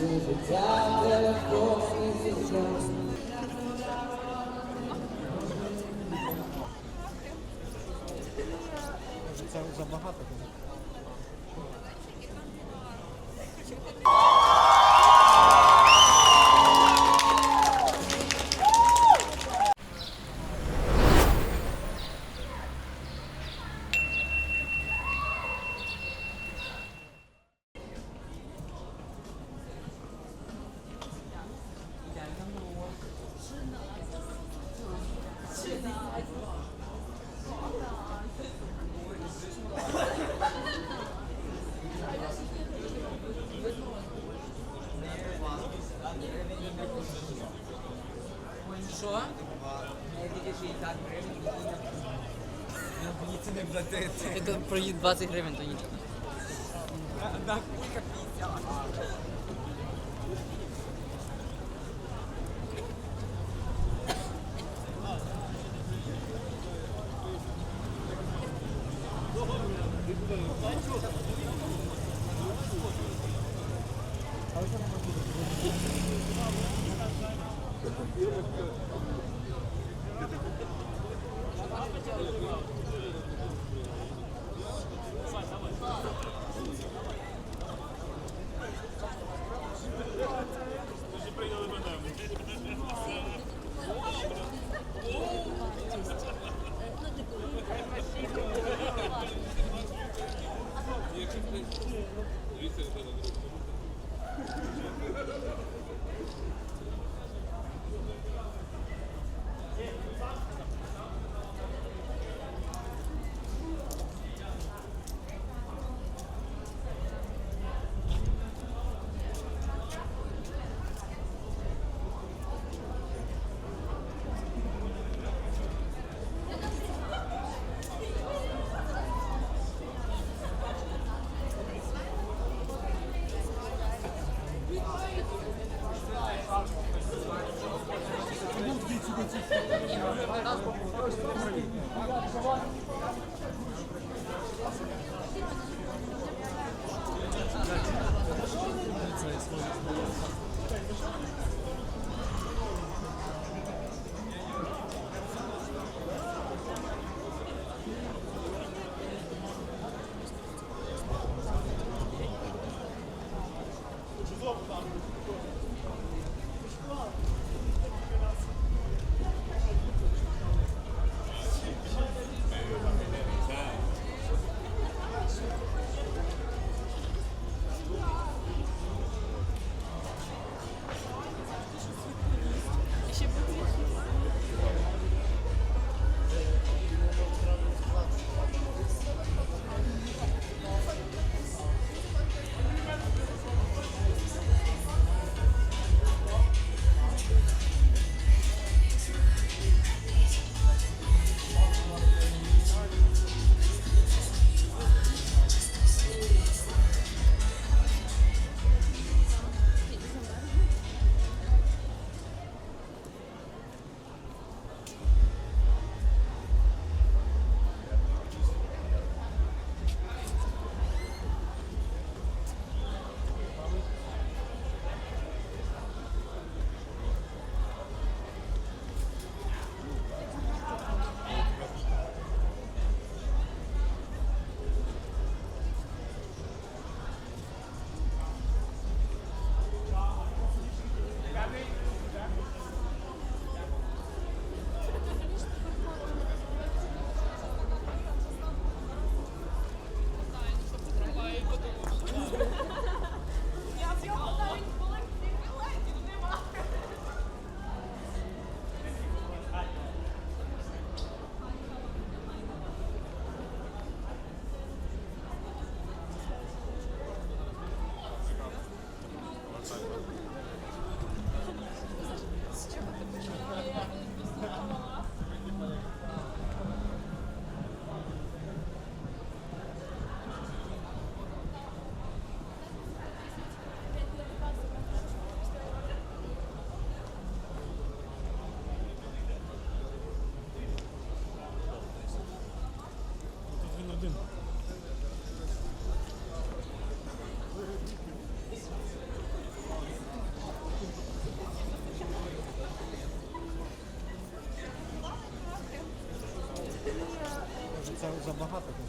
Життя тебе в кожній зі забагато. Ти проїзд 20 гривень, то нічого. Забагато.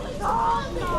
Ні,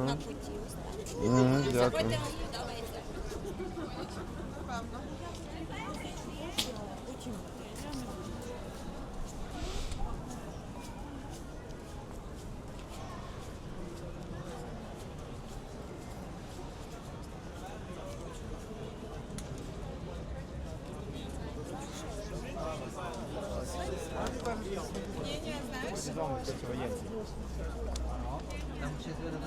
на так. Мгм, Дякую. Заходьте, вам подобається. Там четверо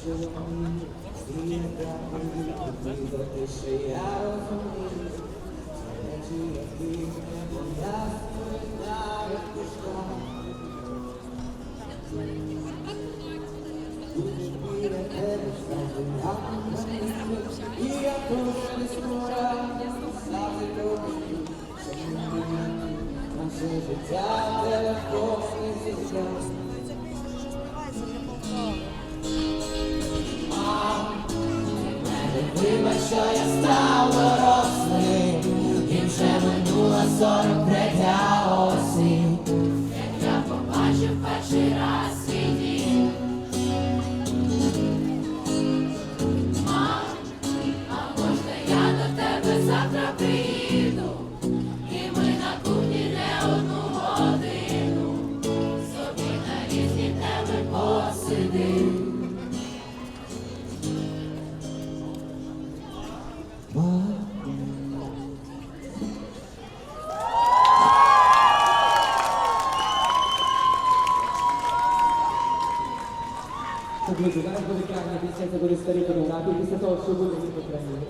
الشمعون إنك عملت بيضة الشيعة التي فيك تدافع النار تشتعل Yeah. sun. Крайня пісня, це буде старі фотографії, після того, що буде від України.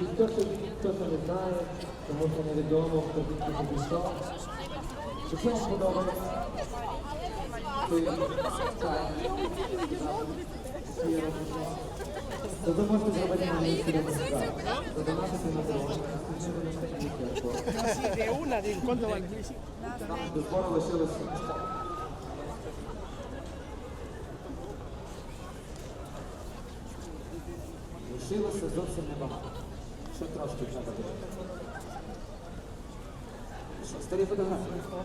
І хто що, хто що не знає, тому що невідомо, хто звідки що пішов. Якщо вам подобається, то так, всі розуміють. то ви можете зробити на мені сьогодні справу. Задонатити на дорогу, включити на статті QR-код. De una, de cuánto va inglés. Нам до збору лишилося. Зовсім небагато. Що трошки треба буде. Що, старі фотографії? Якщо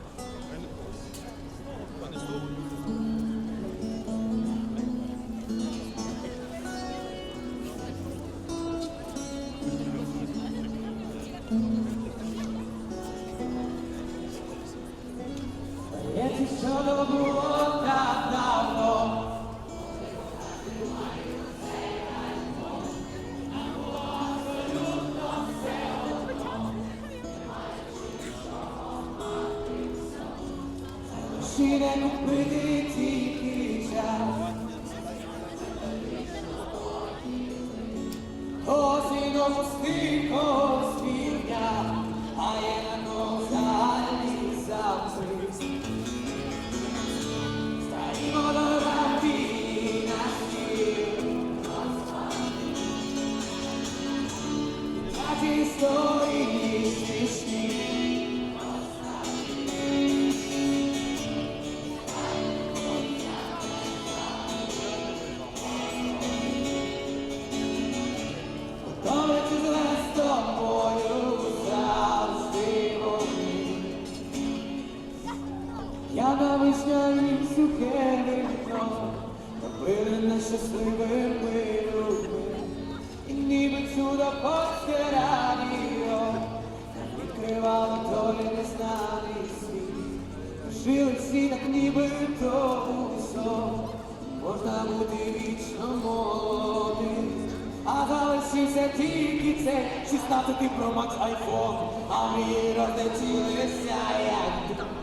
Я на весняні сухе вікно, Напили нещасливими людьми, і ніби чудо радіо, відкривало долі незнаний світ. Жили всі так ніби то сон, можна бути вічно молодим. А залишився тільки цей 16 Pro Max iPhone, а мрії розлетілися як дим.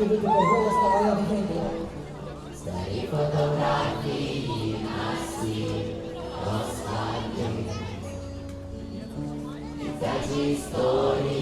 Тільки люди голос моя вгинула. Старі фотографії на всі розкладні. І теж історії